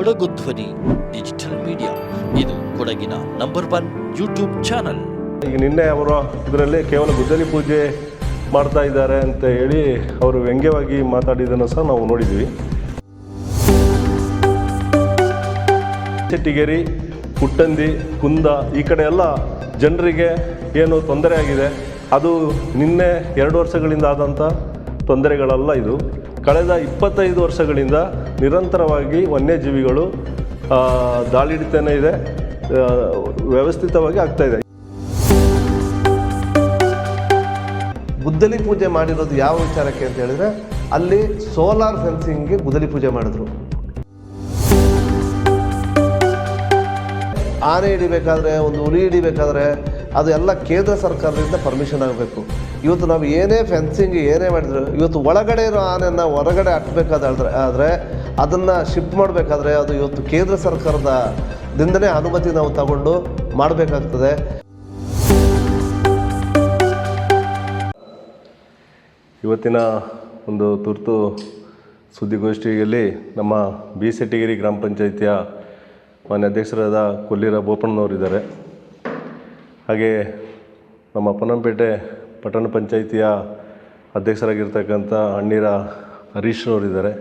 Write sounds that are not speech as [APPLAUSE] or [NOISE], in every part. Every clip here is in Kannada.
ಕೊಡಗು ಧ್ವನಿ, ಡಿಜಿಟಲ್ ಮೀಡಿಯಾ. ಇದು ಕೊಡಗಿನ ನಂಬರ್ ಒನ್ ಯೂಟ್ಯೂಬ್ ಚಾನಲ್. ಈಗ ನಿನ್ನೆ ಅವರು ಇದರಲ್ಲಿ ಕೇವಲ ಗುದ್ದಲಿ ಪೂಜೆ ಮಾಡ್ತಾ ಇದ್ದಾರೆ ಅಂತ ಹೇಳಿ ಅವರು ವ್ಯಂಗ್ಯವಾಗಿ ಮಾತಾಡಿದ್ದನ್ನು ಸಹ ನಾವು ನೋಡಿದ್ವಿ ಚಿಟ್ಟಿಗೇರಿ, ಕುಟ್ಟಂದಿ, ಕುಂದ ಈ ಕಡೆ ಎಲ್ಲ ಜನರಿಗೆ ಏನು ತೊಂದರೆ ಆಗಿದೆ. ಅದು ನಿನ್ನೆ ಎರಡು ವರ್ಷಗಳಿಂದ ಆದಂಥ ತೊಂದರೆಗಳಲ್ಲ ಇದು. ಕಳೆದ ಇಪ್ಪತ್ತೈದು ವರ್ಷಗಳಿಂದ ನಿರಂತರವಾಗಿ ವನ್ಯಜೀವಿಗಳು ದಾಳಿಡ್ತಾನೆ ಇದೆ ವ್ಯವಸ್ಥಿತವಾಗಿ ಆಗ್ತಾ ಇದೆ. ಗುದ್ದಲಿ ಪೂಜೆ ಮಾಡಿರೋದು ಯಾವ ವಿಚಾರಕ್ಕೆ ಅಂತ ಹೇಳಿದ್ರೆ, ಅಲ್ಲಿ ಸೋಲಾರ್ ಫೆನ್ಸಿಂಗ್ಗೆ ಗುದ್ದಲಿ ಪೂಜೆ ಮಾಡಿದ್ರು. ಆನೆ ಹಿಡಿಬೇಕಾದ್ರೆ, ಒಂದು ಹುಲಿ ಹಿಡಿಬೇಕಾದ್ರೆ, ಅದು ಎಲ್ಲ ಕೇಂದ್ರ ಸರ್ಕಾರದಿಂದ ಪರ್ಮಿಷನ್ ಆಗಬೇಕು. ಇವತ್ತು ನಾವು ಏನೇ ಫೆನ್ಸಿಂಗ್ ಏನೇ ಮಾಡಿದ್ರು, ಇವತ್ತು ಒಳಗಡೆ ಇರೋ ಆನೆಯನ್ನು ಹೊರಗಡೆ ಹಟ್ಬೇಕಾದ್ರೆ ಆದರೆ ಅದನ್ನು ಶಿಫ್ಟ್ ಮಾಡಬೇಕಾದ್ರೆ ಅದು ಇವತ್ತು ಕೇಂದ್ರ ಸರ್ಕಾರದ ದಿಂದನೇ ಅನುಮತಿ ನಾವು ತಗೊಂಡು ಮಾಡಬೇಕಾಗ್ತದೆ. ಇವತ್ತಿನ ಒಂದು ತುರ್ತು ಸುದ್ದಿಗೋಷ್ಠಿಯಲ್ಲಿ ನಮ್ಮ ಬಿ ಸೆಟ್ಟಿಗಿರಿ ಗ್ರಾಮ ಪಂಚಾಯಿತಿಯ ಮಾನ್ಯ ಅಧ್ಯಕ್ಷರಾದ ಕೊಲ್ಲಿರ ಬೋಪಣ್ಣನವರಿದ್ದಾರೆ ಹಾಗೆ ನಮ್ಮ ಪೊನ್ನಂಪೇಟೆ ಪಟ್ಟಣ ಪಂಚಾಯಿತಿಯ ಅಧ್ಯಕ್ಷರಾಗಿರ್ತಕ್ಕಂಥ ಅಣ್ಣೀರ ಹರೀಶ್ನವರಿದ್ದಾರೆ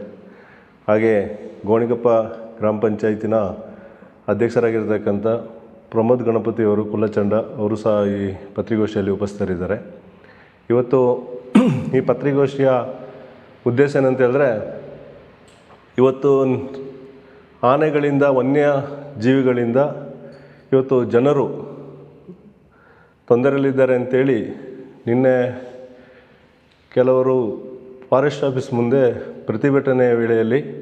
ಹಾಗೆ ಗೋಣಿಗಪ್ಪ ಗ್ರಾಮ ಪಂಚಾಯತಿನ ಅಧ್ಯಕ್ಷರಾಗಿರ್ತಕ್ಕಂಥ ಪ್ರಮೋದ್ ಗಣಪತಿ ಅವರು ಕುಲ್ಲಚಂಡ ಅವರು ಸಹ ಈ ಪತ್ರಿಕಾಗೋಷ್ಠಿಯಲ್ಲಿ ಉಪಸ್ಥಿತರಿದ್ದಾರೆ. ಇವತ್ತು ಈ ಪತ್ರಿಕಾಗೋಷ್ಠಿಯ ಉದ್ದೇಶ ಏನಂತ ಹೇಳಿದ್ರೆ, ಇವತ್ತು ಆನೆಗಳಿಂದ ವನ್ಯ ಜೀವಿಗಳಿಂದ ಇವತ್ತು ಜನರು ತೊಂದರೆಯಲ್ಲಿದ್ದಾರೆ ಅಂತೇಳಿ ನಿನ್ನೆ ಕೆಲವರು ಫಾರೆಸ್ಟ್ ಆಫೀಸ್ ಮುಂದೆ ಪ್ರತಿಭಟನೆಯ ವೇಳೆಯಲ್ಲಿ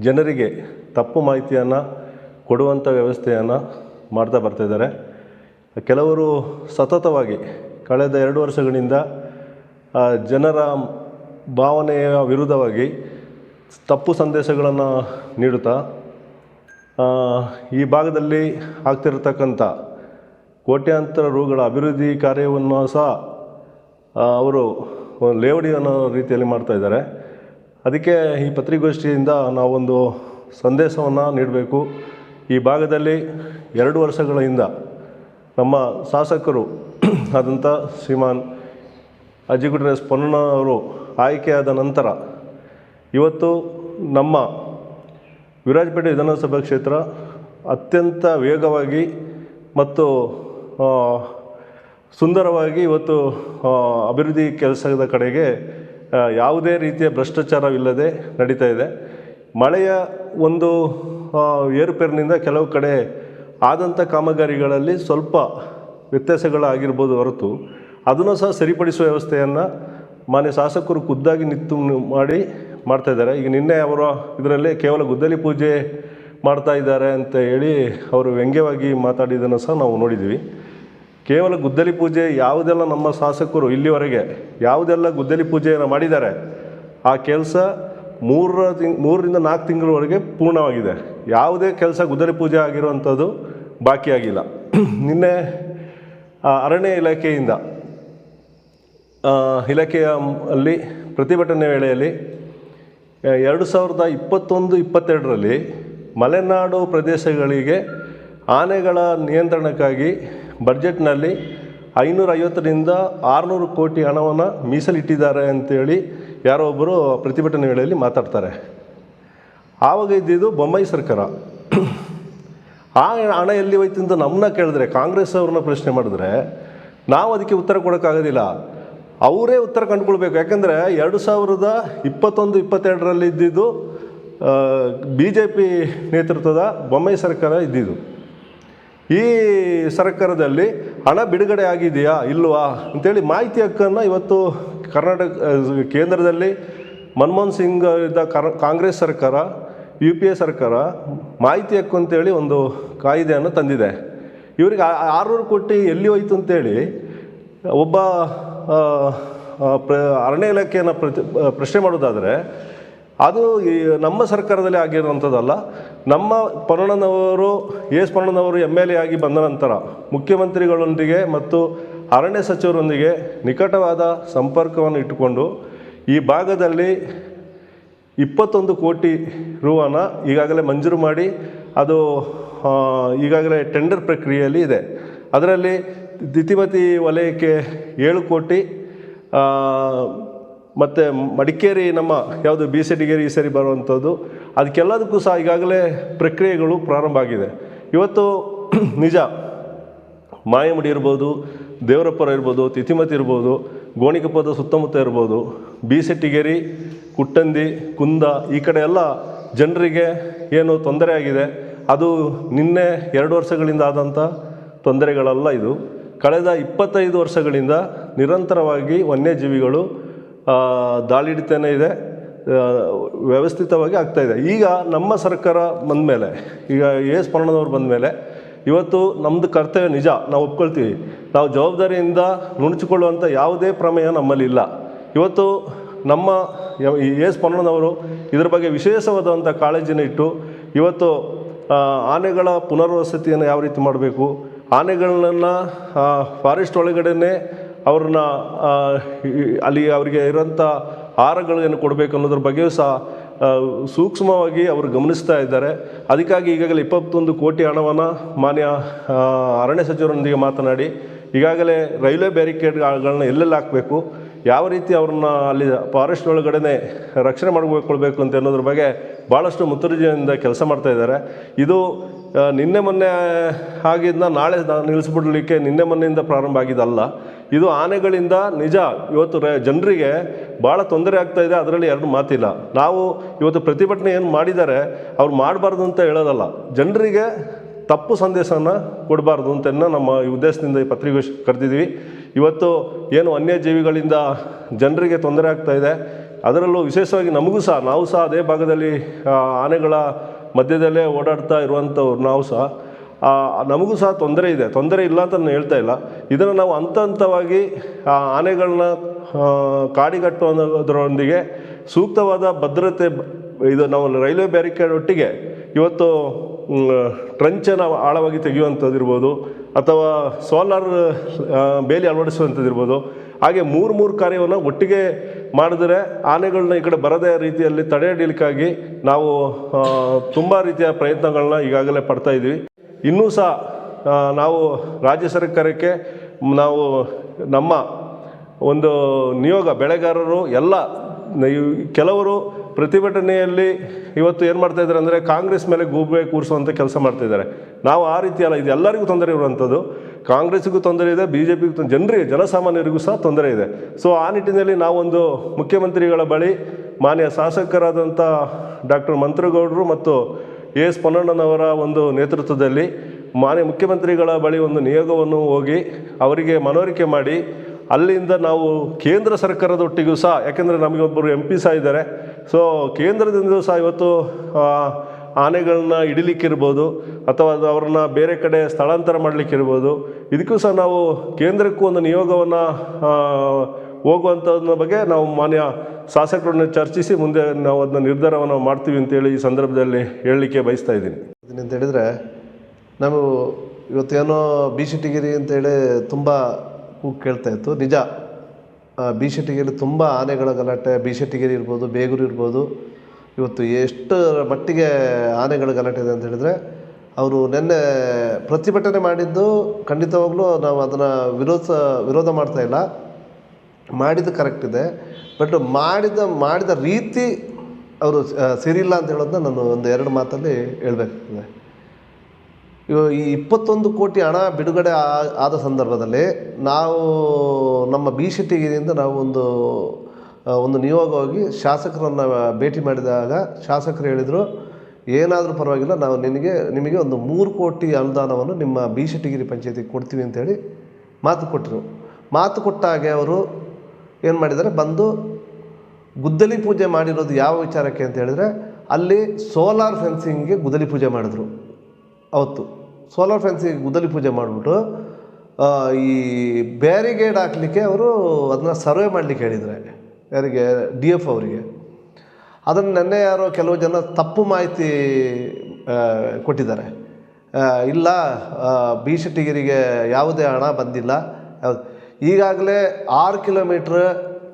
ಜನರಿಗೆ ತಪ್ಪು ಮಾಹಿತಿಯನ್ನು ಕೊಡುವಂಥ ವ್ಯವಸ್ಥೆಯನ್ನು ಮಾಡ್ತಾ ಬರ್ತಿದ್ದಾರೆ ಕೆಲವರು ಸತತವಾಗಿ ಕಳೆದ ಎರಡು ವರ್ಷಗಳಿಂದ ಜನರ ಭಾವನೆಯ ವಿರುದ್ಧವಾಗಿ ತಪ್ಪು ಸಂದೇಶಗಳನ್ನು ನೀಡುತ್ತಾ ಈ ಭಾಗದಲ್ಲಿ ಆಗ್ತಿರತಕ್ಕಂಥ ಕೋಟ್ಯಾಂತರ ರೂಗಳ ಅಭಿವೃದ್ಧಿ ಕಾರ್ಯವನ್ನು ಸಹ ಅವರು ಲೇವಡಿ ಅನ್ನೋ ರೀತಿಯಲ್ಲಿ ಮಾಡ್ತಾ ಇದ್ದಾರೆ. ಅದಕ್ಕೆ ಈ ಪತ್ರಿಕಾಗೋಷ್ಠಿಯಿಂದ ನಾವೊಂದು ಸಂದೇಶವನ್ನು ನೀಡಬೇಕು. ಈ ಭಾಗದಲ್ಲಿ ಎರಡು ವರ್ಷಗಳ ಹಿಂದ ನಮ್ಮ ಶಾಸಕರು ಆದಂಥ ಶ್ರೀಮಾನ್ ಅಜ್ಜಿಗುಡ್ರ ಪೊನ್ನಣ್ಣ ಅವರು ಆಯ್ಕೆಯಾದ ನಂತರ ಇವತ್ತು ನಮ್ಮ ವಿರಾಜಪೇಟೆ ವಿಧಾನಸಭಾ ಕ್ಷೇತ್ರ ಅತ್ಯಂತ ವೇಗವಾಗಿ ಮತ್ತು ಸುಂದರವಾಗಿ ಇವತ್ತು ಅಭಿವೃದ್ಧಿ ಕೆಲಸದ ಕಡೆಗೆ ಯಾವುದೇ ರೀತಿಯ ಭ್ರಷ್ಟಾಚಾರವಿಲ್ಲದೆ ನಡೀತಾ ಇದೆ. ಮಳೆಯ ಒಂದು ಏರುಪೇರಿನಿಂದ ಕೆಲವು ಕಡೆ ಆದಂಥ ಕಾಮಗಾರಿಗಳಲ್ಲಿ ಸ್ವಲ್ಪ ವ್ಯತ್ಯಾಸಗಳಾಗಿರ್ಬೋದು ಹೊರತು, ಅದನ್ನು ಸಹ ಸರಿಪಡಿಸುವ ವ್ಯವಸ್ಥೆಯನ್ನು ಮಾನ್ಯ ಶಾಸಕರು ಖುದ್ದಾಗಿ ನಿಂತು ಮಾಡಿ ಮಾಡ್ತಾ ಇದ್ದಾರೆ. ಈಗ ನಿನ್ನೆ ಅವರ ಇದರಲ್ಲಿ ಕೇವಲ ಗುದ್ದಲಿ ಪೂಜೆ ಮಾಡ್ತಾ ಇದ್ದಾರೆ ಅಂತ ಹೇಳಿ ಅವರು ವ್ಯಂಗ್ಯವಾಗಿ ಮಾತಾಡಿದ್ದನ್ನು ಸಹ ನಾವು ನೋಡಿದ್ದೀವಿ. ಕೇವಲ ಗುದ್ದಲಿ ಪೂಜೆ ಯಾವುದೆಲ್ಲ ನಮ್ಮ ಶಾಸಕರು ಇಲ್ಲಿವರೆಗೆ ಯಾವುದೆಲ್ಲ ಗುದ್ದಲಿ ಪೂಜೆಯನ್ನು ಮಾಡಿದ್ದಾರೆ, ಆ ಕೆಲಸ ಮೂರರ ತಿಂಗ್, ಮೂರರಿಂದ ನಾಲ್ಕು ತಿಂಗಳವರೆಗೆ ಪೂರ್ಣವಾಗಿದೆ. ಯಾವುದೇ ಕೆಲಸ ಗುದ್ದಲಿ ಪೂಜೆ ಆಗಿರುವಂಥದ್ದು ಬಾಕಿಯಾಗಿಲ್ಲ [CLEARS THROAT] ನಿನ್ನೆ ಅರಣ್ಯ ಇಲಾಖೆಯಿಂದ ಇಲಾಖೆಯ ಅಲ್ಲಿ ಪ್ರತಿಭಟನೆ ವೇಳೆಯಲ್ಲಿ ಎರಡು ಸಾವಿರದ ಇಪ್ಪತ್ತೊಂದು, ಇಪ್ಪತ್ತೆರಡರಲ್ಲಿ ಮಲೆನಾಡು ಪ್ರದೇಶಗಳಿಗೆ ಆನೆಗಳ ನಿಯಂತ್ರಣಕ್ಕಾಗಿ ಬಡ್ಜೆಟ್ನಲ್ಲಿ ಐನೂರ ಐವತ್ತರಿಂದ ಆರುನೂರು ಕೋಟಿ ಹಣವನ್ನು ಮೀಸಲಿಟ್ಟಿದ್ದಾರೆ ಅಂತೇಳಿ ಯಾರೋ ಒಬ್ಬರು ಪ್ರತಿಭಟನೆ ವೇಳೆಯಲ್ಲಿ ಮಾತಾಡ್ತಾರೆ. ಆವಾಗ ಇದ್ದಿದ್ದು ಬೊಂಬೈ ಸರ್ಕಾರ. ಆ ಹಣ ಎಲ್ಲಿ ಹೋಯ್ತು ಅಂತ ನಮ್ಮನ್ನ ಕೇಳಿದ್ರೆ, ಕಾಂಗ್ರೆಸ್ ಅವ್ರನ್ನ ಪ್ರಶ್ನೆ ಮಾಡಿದ್ರೆ, ನಾವು ಅದಕ್ಕೆ ಉತ್ತರ ಕೊಡೋಕ್ಕಾಗೋದಿಲ್ಲ. ಅವರೇ ಉತ್ತರ ಕಂಡುಕೊಳ್ಬೇಕು. ಯಾಕಂದರೆ ಎರಡು ಸಾವಿರದ ಇಪ್ಪತ್ತೊಂದು, ಇಪ್ಪತ್ತೆರಡರಲ್ಲಿ ಇದ್ದಿದ್ದು ಬಿ ಜೆ ಪಿ ನೇತೃತ್ವದ ಬೊಂಬೈ ಸರ್ಕಾರ ಇದ್ದಿದ್ದು. ಈ ಸರ್ಕಾರದಲ್ಲಿ ಹಣ ಬಿಡುಗಡೆ ಆಗಿದೆಯಾ ಇಲ್ವಾ ಅಂತೇಳಿ ಮಾಹಿತಿ ಹಕ್ಕನ್ನು ಇವತ್ತು ಕರ್ನಾಟಕ ಕೇಂದ್ರದಲ್ಲಿ ಮನಮೋಹನ್ ಸಿಂಗ್ ಇದ್ದ ಕಾಂಗ್ರೆಸ್ ಸರ್ಕಾರ, ಯು ಪಿ ಎ ಸರ್ಕಾರ ಮಾಹಿತಿ ಹಕ್ಕು ಅಂತೇಳಿ ಒಂದು ಕಾಯ್ದೆಯನ್ನು ತಂದಿದೆ. ಇವರಿಗೆ ಆರುನೂರು ಕೋಟಿ ಎಲ್ಲಿ ಹೋಯ್ತು ಅಂತೇಳಿ ಒಬ್ಬ ಪ್ರ, ಅರಣ್ಯ ಇಲಾಖೆಯನ್ನು ಪ್ರಶ್ನೆ ಮಾಡೋದಾದರೆ ಅದು ನಮ್ಮ ಸರ್ಕಾರದಲ್ಲಿ ಆಗಿರುವಂಥದ್ದಲ್ಲ, ನಮ್ಮ ಪೊನ್ನಣ್ಣನವರು ಎಸ್ ಪೊನ್ನಣ್ಣನವರು ಎಂ ಎಲ್ ಎ ಆಗಿ ಬಂದ ನಂತರ ಮುಖ್ಯಮಂತ್ರಿಗಳೊಂದಿಗೆ ಮತ್ತು ಅರಣ್ಯ ಸಚಿವರೊಂದಿಗೆ ನಿಕಟವಾದ ಸಂಪರ್ಕವನ್ನು ಇಟ್ಟುಕೊಂಡು ಈ ಭಾಗದಲ್ಲಿ ಇಪ್ಪತ್ತೊಂದು ಕೋಟಿ ರೂವನ್ನು ಈಗಾಗಲೇ ಮಂಜೂರು ಮಾಡಿ ಅದು ಈಗಾಗಲೇ ಟೆಂಡರ್ ಪ್ರಕ್ರಿಯೆಯಲ್ಲಿ ಇದೆ. ಅದರಲ್ಲಿ ದ್ವಿತಿಮತಿ ವಲಯಕ್ಕೆ ಏಳು ಕೋಟಿ ಮತ್ತು ಮಡಿಕೇರಿ ನಮ್ಮ ಯಾವುದು ಬಿ ಸಿಟಿಗೇರಿ ಈ ಸರಿ ಬರುವಂಥದ್ದು, ಅದಕ್ಕೆಲ್ಲದಕ್ಕೂ ಸಹ ಈಗಾಗಲೇ ಪ್ರಕ್ರಿಯೆಗಳು ಪ್ರಾರಂಭ ಆಗಿದೆ. ಇವತ್ತು [CLEARS THROAT] ನಿಜ, ಮಾಯಮುಡಿ ಇರ್ಬೋದು ದೇವರಪ್ಪರ ಇರ್ಬೋದು, ತಿಥಿಮತಿ ಇರ್ಬೋದು, ಗೋಣಿಕೊಪ್ಪದ ಸುತ್ತಮುತ್ತ ಇರ್ಬೋದು, ಬಿ ಸಿಟ್ಟಿಗೇರಿ ಕುಟ್ಟಂದಿ, ಕುಂದ, ಈ ಕಡೆ ಎಲ್ಲ ಜನರಿಗೆ ಏನು ತೊಂದರೆ ಆಗಿದೆ, ಅದು ನಿನ್ನೆ ಎರಡು ವರ್ಷಗಳಿಂದ ಆದಂಥ ತೊಂದರೆಗಳಲ್ಲ ಇದು. ಕಳೆದ ಇಪ್ಪತ್ತೈದು ವರ್ಷಗಳಿಂದ ನಿರಂತರವಾಗಿ ವನ್ಯಜೀವಿಗಳು ಆ, ದಾಳಿಹಿಡಿತಾನೆ ಇದೆ ವ್ಯವಸ್ಥಿತವಾಗಿ ಆಗ್ತಾ ಇದೆ. ಈಗ ನಮ್ಮ ಸರ್ಕಾರ ಬಂದ ಮೇಲೆ ಈಗ ಎ ಎಸ್ ಪರಣದವ್ರು ಬಂದ ಮೇಲೆ ಇವತ್ತು ನಮ್ಮದು ಕರ್ತವ್ಯ ನಿಜ ನಾವು ಒಪ್ಕೊಳ್ತೀವಿ. ನಾವು ಜವಾಬ್ದಾರಿಯಿಂದ ನುಣುಚಿಕೊಳ್ಳುವಂಥ ಯಾವುದೇ ಪ್ರಮೇಯ ನಮ್ಮಲ್ಲಿ ಇಲ್ಲ. ಇವತ್ತು ನಮ್ಮ ಎ ಎಸ್ ಪೊನ್ನಣ್ಣನವರು ಇದರ ಬಗ್ಗೆ ವಿಶೇಷವಾದಂಥ ಕಾಳಜಿನ ಇಟ್ಟು ಇವತ್ತು ಆನೆಗಳ ಪುನರ್ವಸತಿಯನ್ನು ಯಾವ ರೀತಿ ಮಾಡಬೇಕು ಆನೆಗಳನ್ನ ಫಾರೆಸ್ಟ್ ಒಳಗಡೆನೆ ಅವ್ರನ್ನ ಅಲ್ಲಿ ಅವರಿಗೆ ಇರೋಂಥ ಆಹಾರಗಳನ್ನು ಕೊಡಬೇಕು ಅನ್ನೋದ್ರ ಬಗ್ಗೆಯೂ ಸಹ ಸೂಕ್ಷ್ಮವಾಗಿ ಅವರು ಗಮನಿಸ್ತಾ ಇದ್ದಾರೆ. ಅದಕ್ಕಾಗಿ ಈಗಾಗಲೇ ಇಪ್ಪತ್ತೊಂದು ಕೋಟಿ ಹಣವನ್ನು ಮಾನ್ಯ ಅರಣ್ಯ ಸಚಿವರೊಂದಿಗೆ ಮಾತನಾಡಿ, ಈಗಾಗಲೇ ರೈಲ್ವೆ ಬ್ಯಾರಿಕೇಡ್ಗಳನ್ನ ಎಲ್ಲೆಲ್ಲಿ ಹಾಕಬೇಕು, ಯಾವ ರೀತಿ ಅವ್ರನ್ನ ಅಲ್ಲಿ ಫಾರೆಸ್ಟ್ ಒಳಗಡೆ ರಕ್ಷಣೆ ಮಾಡಿಕೊಳ್ಬೇಕು ಅಂತ ಅನ್ನೋದ್ರ ಬಗ್ಗೆ ಭಾಳಷ್ಟು ಮುತುರ್ಜಿಯಿಂದ ಕೆಲಸ ಮಾಡ್ತಾ ಇದ್ದಾರೆ. ಇದು ನಿನ್ನೆ ಮೊನ್ನೆ ಆಗಿದ್ದನ್ನ ನಾಳೆ ನಿಲ್ಲಿಸ್ಬಿಡ್ಲಿಕ್ಕೆ ನಿನ್ನೆ ಮೊನ್ನೆಯಿಂದ ಪ್ರಾರಂಭ ಆಗಿದ್ದಲ್ಲ. ಇದು ಆನೆಗಳಿಂದ ನಿಜ. ಇವತ್ತು ಜನರಿಗೆ ಭಾಳ ತೊಂದರೆ ಆಗ್ತಾ ಇದೆ, ಅದರಲ್ಲಿ ಎರಡು ಮಾತಿಲ್ಲ. ನಾವು ಇವತ್ತು ಪ್ರತಿಭಟನೆ ಏನು ಮಾಡಿದ್ದಾರೆ ಅವ್ರು ಮಾಡಬಾರ್ದು ಅಂತ ಹೇಳೋದಲ್ಲ. ಜನರಿಗೆ ತಪ್ಪು ಸಂದೇಶನ ಕೊಡಬಾರ್ದು ಅಂತ ನಮ್ಮ ಈ ಉದ್ದೇಶದಿಂದ ಈ ಪತ್ರಿಕೆ ಕರೆದಿದ್ದೀವಿ. ಇವತ್ತು ಏನು ವನ್ಯಜೀವಿಗಳಿಂದ ಜನರಿಗೆ ತೊಂದರೆ ಆಗ್ತಾ ಇದೆ, ಅದರಲ್ಲೂ ವಿಶೇಷವಾಗಿ ನಮಗೂ ಸಹ, ನಾವು ಸಹ ಅದೇ ಭಾಗದಲ್ಲಿ ಆನೆಗಳ ಮಧ್ಯದಲ್ಲೇ ಓಡಾಡ್ತಾ ಇರುವಂಥವ್ರು ನಾವು ಸಹ. ನಮಗೂ ಸಹ ತೊಂದರೆ ಇದೆ. ತೊಂದರೆ ಇಲ್ಲ ಅಂತ ನಾನು ಹೇಳ್ತಾ ಇಲ್ಲ. ಇದನ್ನು ನಾವು ಹಂತ ಹಂತವಾಗಿ ಆನೆಗಳನ್ನ ಆ, ಕಾಡಿಗಟ್ಟುವುದರೊಂದಿಗೆ ಸೂಕ್ತವಾದ ಭದ್ರತೆ ಇದು ನಾವು ರೈಲ್ವೆ ಬ್ಯಾರಿಕೇಡ್ ಒಟ್ಟಿಗೆ ಇವತ್ತು ಟ್ರಂಚನ್ನು ಆಳವಾಗಿ ತೆಗೆಯುವಂಥದ್ದು ಇರ್ಬೋದು ಅಥವಾ ಸೋಲಾರ್ ಬೇಲಿ ಅಳವಡಿಸುವಂಥದ್ದು ಇರ್ಬೋದು. ಹಾಗೆ ಮೂರು ಮೂರು ಕಾರ್ಯವನ್ನು ಒಟ್ಟಿಗೆ ಮಾಡಿದರೆ ಆನೆಗಳನ್ನ ಈ ಕಡೆ ಬರದೇ ರೀತಿಯಲ್ಲಿ ತಡೆ ಹಿಡಿಯಲಿಕ್ಕಾಗಿ ನಾವು ತುಂಬ ರೀತಿಯ ಪ್ರಯತ್ನಗಳನ್ನ ಈಗಾಗಲೇ ಪಡ್ತಾ ಇದ್ದೀವಿ. ಇನ್ನೂ ಸಹ ನಾವು ರಾಜ್ಯ ಸರ್ಕಾರಕ್ಕೆ ನಾವು ನಮ್ಮ ಒಂದು ನಿಯೋಗ, ಬೆಳೆಗಾರರು ಎಲ್ಲ ಕೆಲವರು ಪ್ರತಿಭಟನೆಯಲ್ಲಿ ಇವತ್ತು ಏನು ಮಾಡ್ತಾ ಇದ್ದಾರೆ ಅಂದರೆ ಕಾಂಗ್ರೆಸ್ ಮೇಲೆ ಗೂಬೆ ಕೂರಿಸುವಂಥ ಕೆಲಸ ಮಾಡ್ತಿದ್ದಾರೆ ನಾವು ಆ ರೀತಿ ಅಲ್ಲ, ಇದು ಎಲ್ಲರಿಗೂ ತೊಂದರೆ ಇರುವಂಥದ್ದು ಕಾಂಗ್ರೆಸ್ಗೂ ತೊಂದರೆ ಇದೆ ಬಿ ಜೆ ಪಿಗೂ ಜನರಿಗೆ, ಜನಸಾಮಾನ್ಯರಿಗೂ ಸಹ ತೊಂದರೆ ಇದೆ. ಸೊ ಆ ನಿಟ್ಟಿನಲ್ಲಿ ನಾವೊಂದು ಮುಖ್ಯಮಂತ್ರಿಗಳ ಬಳಿ ಮಾನ್ಯ ಶಾಸಕರಾದಂಥ ಡಾಕ್ಟರ್ ಮಂತ್ರಗೌಡರು ಮತ್ತು ಎ ಎಸ್ ಪೊನ್ನಣ್ಣನವರ ಒಂದು ನೇತೃತ್ವದಲ್ಲಿ ಮಾನ್ಯ ಮುಖ್ಯಮಂತ್ರಿಗಳ ಬಳಿ ಒಂದು ನಿಯೋಗವನ್ನು ಹೋಗಿ ಅವರಿಗೆ ಮನವರಿಕೆ ಮಾಡಿ ಅಲ್ಲಿಂದ ನಾವು ಕೇಂದ್ರ ಸರ್ಕಾರದೊಟ್ಟಿಗೂ ಸಹ, ಯಾಕೆಂದರೆ ನಮಗೊಬ್ಬರು ಎಂ ಪಿ ಸಹ ಇದ್ದಾರೆ ಸೊ ಕೇಂದ್ರದಿಂದಲೂ ಸಹ ಇವತ್ತು ಆನೆಗಳನ್ನ ಹಿಡಿಲಿಕ್ಕಿರ್ಬೋದು ಅಥವಾ ಅವ್ರನ್ನ ಬೇರೆ ಕಡೆ ಸ್ಥಳಾಂತರ ಮಾಡಲಿಕ್ಕಿರ್ಬೋದು, ಇದಕ್ಕೂ ಸಹ ನಾವು ಕೇಂದ್ರಕ್ಕೂ ಒಂದು ನಿಯೋಗವನ್ನು ಹೋಗುವಂಥದ್ರ ಬಗ್ಗೆ ನಾವು ಮಾನ್ಯ ಶಾಸಕರನ್ನ ಚರ್ಚಿಸಿ ಮುಂದೆ ನಾವು ಅದನ್ನ ನಿರ್ಧಾರವನ್ನು ಮಾಡ್ತೀವಿ ಅಂತೇಳಿ ಈ ಸಂದರ್ಭದಲ್ಲಿ ಹೇಳಲಿಕ್ಕೆ ಬಯಸ್ತಾ ಇದ್ದೀನಿ. ಅಂತ ಹೇಳಿದರೆ ನಾವು ಇವತ್ತೇನೋ ಬಿ ಶೆಟ್ಟಿಗಿರಿ ಅಂತೇಳಿ ತುಂಬ ಕೂಗು ಕೇಳ್ತಾ ಇತ್ತು. ನಿಜ ಬಿ ಶೆಟ್ಟಿಗಿರಿ ತುಂಬ ಆನೆಗಳ ಗಲಾಟೆ, ಬಿ ಶೆಟ್ಟಿಗಿರಿ ಇರ್ಬೋದು, ಬೇಗೂರು ಇರ್ಬೋದು, ಇವತ್ತು ಎಷ್ಟು ಮಟ್ಟಿಗೆ ಆನೆಗಳ ಗಲಾಟೆ ಇದೆ ಅಂತ ಹೇಳಿದರೆ ಅವರು ನಿನ್ನೆ ಪ್ರತಿಭಟನೆ ಮಾಡಿದ್ದು ಖಂಡಿತವಾಗ್ಲೂ ನಾವು ಅದನ್ನು ವಿರೋಧ ವಿರೋಧ ಮಾಡ್ತಾ ಇಲ್ಲ. ಮಾಡಿದ್ದು ಕರೆಕ್ಟ್ ಇದೆ. ಬಟ್ ಮಾಡಿದ ಮಾಡಿದ ರೀತಿ ಅವರು ಸರಿಯಿಲ್ಲ ಅಂತ ಹೇಳೋದನ್ನ ನಾನು ಒಂದು ಎರಡು ಮಾತಲ್ಲಿ ಹೇಳಬೇಕಾಗ್ತದೆ ಇವಾಗ ಈ ಇಪ್ಪತ್ತೊಂದು ಕೋಟಿ ಹಣ ಬಿಡುಗಡೆ ಆದ ಸಂದರ್ಭದಲ್ಲಿ ನಾವು ನಮ್ಮ ಬಿ ಶೆಟ್ಟಿಗಿರಿಂದ ನಾವು ಒಂದು ಒಂದು ನಿಯೋಗ ಹೋಗಿ ಶಾಸಕರನ್ನು ಭೇಟಿ ಮಾಡಿದಾಗ ಶಾಸಕರು ಹೇಳಿದರು, ಏನಾದರೂ ಪರವಾಗಿಲ್ಲ, ನಾವು ನಿನಗೆ, ನಿಮಗೆ ಒಂದು ಮೂರು ಕೋಟಿ ಅನುದಾನವನ್ನು ನಿಮ್ಮ ಬಿ ಶೆಟ್ಟಿಗಿರಿ ಪಂಚಾಯತಿಗೆ ಕೊಡ್ತೀವಿ ಅಂತೇಳಿ ಮಾತು ಕೊಟ್ಟರು. ಮಾತು ಕೊಟ್ಟಾಗೆ ಅವರು ಏನು ಮಾಡಿದ್ದಾರೆ? ಬಂದು ಗುದ್ದಲಿ ಪೂಜೆ ಮಾಡಿರೋದು ಯಾವ ವಿಚಾರಕ್ಕೆ ಅಂತ ಹೇಳಿದ್ರೆ, ಅಲ್ಲಿ ಸೋಲಾರ್ ಫೆನ್ಸಿಂಗ್ಗೆ ಗುದ್ದಲಿ ಪೂಜೆ ಮಾಡಿದ್ರು. ಅವತ್ತು ಸೋಲಾರ್ ಫೆನ್ಸಿಂಗ್ ಗುದ್ದಲಿ ಪೂಜೆ ಮಾಡಿಬಿಟ್ಟು ಈ ಬ್ಯಾರಿಗೇಡ್ ಹಾಕಲಿಕ್ಕೆ ಅವರು ಅದನ್ನ ಸರ್ವೆ ಮಾಡಲಿಕ್ಕೆ ಹೇಳಿದರೆ, ಯಾರಿಗೆ? ಡಿ ಎಫ್ ಅವರಿಗೆ. ಅದನ್ನು ನೆನ್ನೆ ಯಾರೋ ಕೆಲವು ಜನ ತಪ್ಪು ಮಾಹಿತಿ ಕೊಟ್ಟಿದ್ದಾರೆ. ಇಲ್ಲ ಬಿ ಶೆಟ್ಟಿಗಿರಿಗೆ ಯಾವುದೇ ಹಣ ಬಂದಿಲ್ಲ. ಈಗಾಗಲೇ ಆರು ಕಿಲೋಮೀಟ್ರ್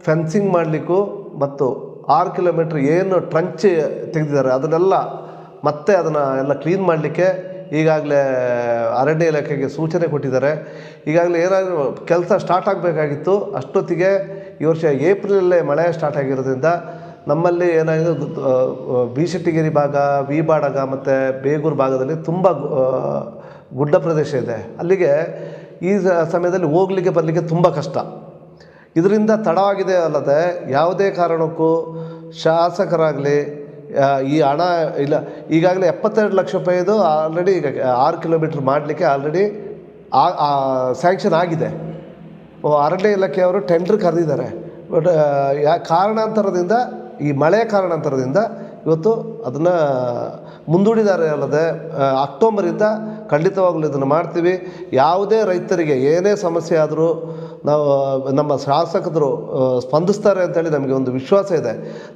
ಫೆನ್ಸಿಂಗ್ ಮಾಡಲಿಕ್ಕೂ ಮತ್ತು ಆರು ಕಿಲೋಮೀಟ್ರ್ ಏನು ಟ್ರಂಚ್ ತೆಗೆದಿದ್ದಾರೆ ಅದನ್ನೆಲ್ಲ ಮತ್ತೆ ಅದನ್ನು ಎಲ್ಲ ಕ್ಲೀನ್ ಮಾಡಲಿಕ್ಕೆ ಈಗಾಗಲೇ ಅರಣ್ಯ ಇಲಾಖೆಗೆ ಸೂಚನೆ ಕೊಟ್ಟಿದ್ದಾರೆ. ಈಗಾಗಲೇ ಏನಾದರೂ ಕೆಲಸ ಸ್ಟಾರ್ಟ್ ಆಗಬೇಕಾಗಿತ್ತು ಅಷ್ಟೊತ್ತಿಗೆ ಈ ವರ್ಷ ಏಪ್ರಿಲಲ್ಲೇ ಮಳೆ ಸ್ಟಾರ್ಟ್ ಆಗಿರೋದ್ರಿಂದ ನಮ್ಮಲ್ಲಿ ಏನಾಗಿದೆ ಬಿ ಆ, ಆ, ಭಾಗ ವಿ ಬಾಡಗ ಮತ್ತು ಬೇಗೂರು ಭಾಗದಲ್ಲಿ ತುಂಬ ಗುಡ್ಡ ಪ್ರದೇಶ ಇದೆ. ಅಲ್ಲಿಗೆ ಈ ಸಮಯದಲ್ಲಿ ಹೋಗ್ಲಿಕ್ಕೆ ಬರಲಿಕ್ಕೆ ತುಂಬ ಕಷ್ಟ. ಇದರಿಂದ ತಡವಾಗಿದೆ ಅಲ್ಲದೆ ಯಾವುದೇ ಕಾರಣಕ್ಕೂ ಶಾಸಕರಾಗಲಿ ಈ ಹಣ ಇಲ್ಲ ಈಗಾಗಲೇ ಎಪ್ಪತ್ತೆರಡು ಲಕ್ಷ ರೂಪಾಯಿದು ಆಲ್ರೆಡಿ ಈಗ ಆರು ಕಿಲೋಮೀಟ್ರ್ ಮಾಡಲಿಕ್ಕೆ ಆಲ್ರೆಡಿ ಸ್ಯಾಂಕ್ಷನ್ ಆಗಿದೆ. ಅರಣ್ಯ ಇಲಾಖೆಯವರು ಟೆಂಡ್ರ್ ಕರೆದಿದ್ದಾರೆ. ಬಟ್ ಯಾ ಕಾರಣಾಂತರದಿಂದ ಈ ಮಳೆ ಕಾರಣಾಂತರದಿಂದ ಇವತ್ತು ಅದನ್ನು ಮುಂದೂಡಿದ್ದಾರೆ ಅಲ್ಲದೆ ಆ, ಅಕ್ಟೋಬರಿಂದ ಖಂಡಿತವಾಗಲೂ ಇದನ್ನು ಮಾಡ್ತೀವಿ. ಯಾವುದೇ ರೈತರಿಗೆ ಏನೇ ಸಮಸ್ಯೆ ಆದರೂ ನಾವು, ನಮ್ಮ ಶಾಸಕರು ಸ್ಪಂದಿಸ್ತಾರೆ ಅಂತೇಳಿ ನಮಗೆ ಒಂದು ವಿಶ್ವಾಸ ಇದೆ.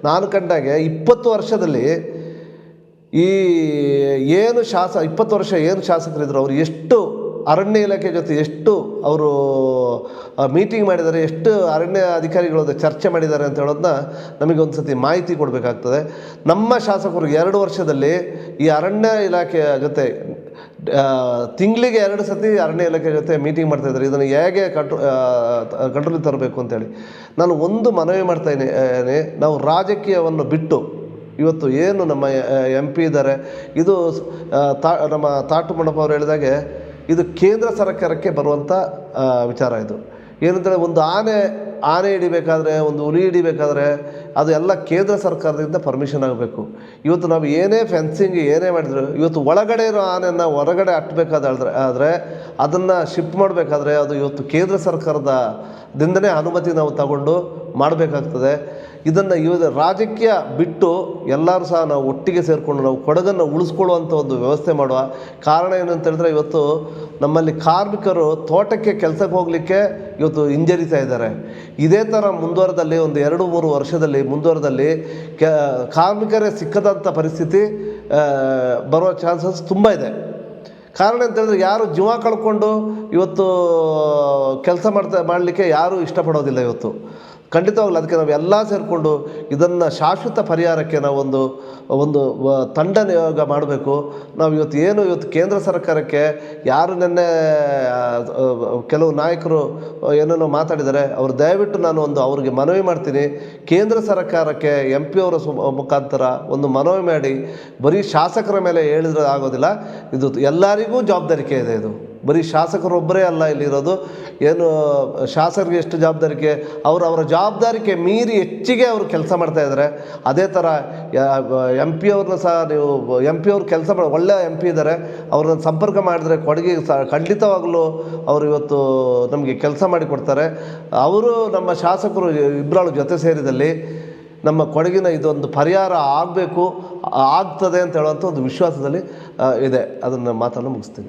ನಾನು ಕಂಡಾಗೆ ಇಪ್ಪತ್ತು ವರ್ಷದಲ್ಲಿ ಈ ಏನು ಶಾಸ, ಇಪ್ಪತ್ತು ವರ್ಷ ಏನು ಶಾಸಕರಿದ್ರು, ಅವರು ಎಷ್ಟು ಅರಣ್ಯ ಇಲಾಖೆ ಜೊತೆ ಎಷ್ಟು ಅವರು ಮೀಟಿಂಗ್ ಮಾಡಿದ್ದಾರೆ, ಎಷ್ಟು ಅರಣ್ಯ ಅಧಿಕಾರಿಗಳು ಚರ್ಚೆ ಮಾಡಿದ್ದಾರೆ ಅಂತ ಹೇಳೋದನ್ನ ನಮಗೆ ಒಂದು ಸತಿ ಮಾಹಿತಿ ಕೊಡಬೇಕಾಗ್ತದೆ. ನಮ್ಮ ಶಾಸಕರು ಎರಡು ವರ್ಷದಲ್ಲಿ ಈ ಅರಣ್ಯ ಇಲಾಖೆಯ ಜೊತೆ ತಿಂಗಳಿಗೆ ಎರಡು ಸತಿ ಅರಣ್ಯ ಇಲಾಖೆ ಜೊತೆ ಮೀಟಿಂಗ್ ಮಾಡ್ತಾ ಇದ್ದಾರೆ. ಇದನ್ನು ಹೇಗೆ ಕಂಟ್ರೋ ಕಂಟ್ರೋಲಿಗೆ ತರಬೇಕು ಅಂತೇಳಿ ನಾನು ಒಂದು ಮನವಿ ಮಾಡ್ತಾ ಇದ್ದೀನಿ ನಾವು ರಾಜಕೀಯವನ್ನು ಬಿಟ್ಟು, ಇವತ್ತು ಏನು ನಮ್ಮ ಎಂ ಪಿ ಇದ್ದಾರೆ. ಇದು ತಾ, ನಮ್ಮ ತಾಟು ಮಂಡಪ ಅವರು ಹೇಳಿದಾಗೆ ಇದು ಕೇಂದ್ರ ಸರ್ಕಾರಕ್ಕೆ ಬರುವಂಥ ವಿಚಾರ ಇದು. ಏನಂತೇಳಿ ಒಂದು ಆನೆ ಆನೆ ಹಿಡಿಬೇಕಾದ್ರೆ, ಒಂದು ಹುಲಿ ಹಿಡಿಬೇಕಾದ್ರೆ ಅದು ಎಲ್ಲ ಕೇಂದ್ರ ಸರ್ಕಾರದಿಂದ ಪರ್ಮಿಷನ್ ಆಗಬೇಕು. ಇವತ್ತು ನಾವು ಏನೇ ಫೆನ್ಸಿಂಗ್ ಏನೇ ಮಾಡಿದ್ರು, ಇವತ್ತು ಒಳಗಡೆ ಇರೋ ಆನೆಯನ್ನು ಹೊರಗಡೆ ಅಟ್ಟಬೇಕಾದ್ರೆ ಆದರೆ ಅದನ್ನು ಶಿಫ್ಟ್ ಮಾಡಬೇಕಾದ್ರೆ ಅದು ಇವತ್ತು ಕೇಂದ್ರ ಸರ್ಕಾರದ ದಿಂದನೇ ಅನುಮತಿ ನಾವು ತಗೊಂಡು ಮಾಡಬೇಕಾಗ್ತದೆ. ಇದನ್ನು ಇವ ರಾಜಕೀಯ ಬಿಟ್ಟು ಎಲ್ಲರೂ ಸಹ ನಾವು ಒಟ್ಟಿಗೆ ಸೇರಿಕೊಂಡು ನಾವು ಕೊಡಗನ್ನು ಉಳಿಸ್ಕೊಳ್ಳುವಂಥ ಒಂದು ವ್ಯವಸ್ಥೆ ಮಾಡುವ ಕಾರಣ ಏನಂತ ಹೇಳಿದ್ರೆ ಇವತ್ತು ನಮ್ಮಲ್ಲಿ ಕಾರ್ಮಿಕರು ತೋಟಕ್ಕೆ ಕೆಲಸಕ್ಕೆ ಹೋಗಲಿಕ್ಕೆ ಇವತ್ತು ಹಿಂಜರಿತಾ ಇದ್ದಾರೆ. ಇದೇ ಥರ ಮುಂದುವರೆದಲ್ಲಿ ಒಂದು ಎರಡು ಮೂರು ವರ್ಷದಲ್ಲಿ ಮುಂದುವರೆದಲ್ಲಿ ಕೆ, ಕಾರ್ಮಿಕರೇ ಸಿಕ್ಕದಂಥ ಪರಿಸ್ಥಿತಿ ಬರೋ ಚಾನ್ಸಸ್ ತುಂಬ ಇದೆ. ಕಾರಣ ಅಂತ ಹೇಳಿದ್ರೆ ಯಾರು ಜೀವ ಕಳ್ಕೊಂಡು ಇವತ್ತು ಕೆಲಸ ಮಾಡ್ತಾ, ಮಾಡಲಿಕ್ಕೆ ಯಾರೂ ಇಷ್ಟಪಡೋದಿಲ್ಲ ಇವತ್ತು. ಖಂಡಿತವಾಗ್ಲೂ ಅದಕ್ಕೆ ನಾವು ಎಲ್ಲ ಸೇರಿಕೊಂಡು ಇದನ್ನು ಶಾಶ್ವತ ಪರಿಹಾರಕ್ಕೆ ನಾವು ಒಂದು ತಂಡ ನಿಯೋಗ ಮಾಡಬೇಕು. ನಾವು ಇವತ್ತು ಏನು ಇವತ್ತು ಕೇಂದ್ರ ಸರ್ಕಾರಕ್ಕೆ ಯಾರು ನಿನ್ನೆ ಕೆಲವು ನಾಯಕರು ಏನೇನೋ ಮಾತಾಡಿದ್ದಾರೆ, ಅವರು ದಯವಿಟ್ಟು ನಾನು ಒಂದು ಅವ್ರಿಗೆ ಮನವಿ ಮಾಡ್ತೀನಿ. ಕೇಂದ್ರ ಸರ್ಕಾರಕ್ಕೆ ಎಂ ಪಿ ಅವರ ಮುಖಾಂತರ ಒಂದು ಮನವಿ ಮಾಡಿ, ಬರೀ ಶಾಸಕರ ಮೇಲೆ ಹೇಳಿದ್ರೆ ಆಗೋದಿಲ್ಲ. ಇದು ಎಲ್ಲರಿಗೂ ಜವಾಬ್ದಾರಿಕೆ ಇದೆ ಇದು. ಬರೀ ಶಾಸಕರೊಬ್ಬರೇ ಅಲ್ಲ ಇಲ್ಲಿರೋದು. ಏನು, ಶಾಸಕರಿಗೆ ಎಷ್ಟು ಜವಾಬ್ದಾರಿಕೆ? ಅವರು ಅವರ ಜವಾಬ್ದಾರಿಕೆ ಮೀರಿ ಹೆಚ್ಚಿಗೆ ಅವರು ಕೆಲಸ ಮಾಡ್ತಾ ಇದ್ದಾರೆ ಅದೇ ಥರ ಎಂ ಪಿ ಅವ್ರನ್ನ ಸಹ ನೀವು ಎಂ ಪಿ ಅವ್ರು ಕೆಲಸ ಮಾಡಿ ಒಳ್ಳೆಯ ಎಂ ಪಿ ಇದ್ದಾರೆ ಅವ್ರನ್ನ ಸಂಪರ್ಕ ಮಾಡಿದ್ರೆ ಕೊಡುಗೆ ಸಹ ಖಂಡಿತವಾಗಲೂ ಅವರು ಇವತ್ತು ನಮಗೆ ಕೆಲಸ ಮಾಡಿಕೊಡ್ತಾರೆ ಅವರು ನಮ್ಮ ಶಾಸಕರು ಇಬ್ಬರಾಳು ಜೊತೆ ಸೇರಿದಲ್ಲಿ ನಮ್ಮ ಕೊಡಗಿನ ಇದೊಂದು ಪರಿಹಾರ ಆಗಬೇಕು, ಆಗ್ತದೆ ಅಂತ ಹೇಳುವಂಥ ಒಂದು ವಿಶ್ವಾಸದಲ್ಲಿ ಇದೆ. ಅದನ್ನು ಮಾತನ್ನು ಮುಗಿಸ್ತೀನಿ.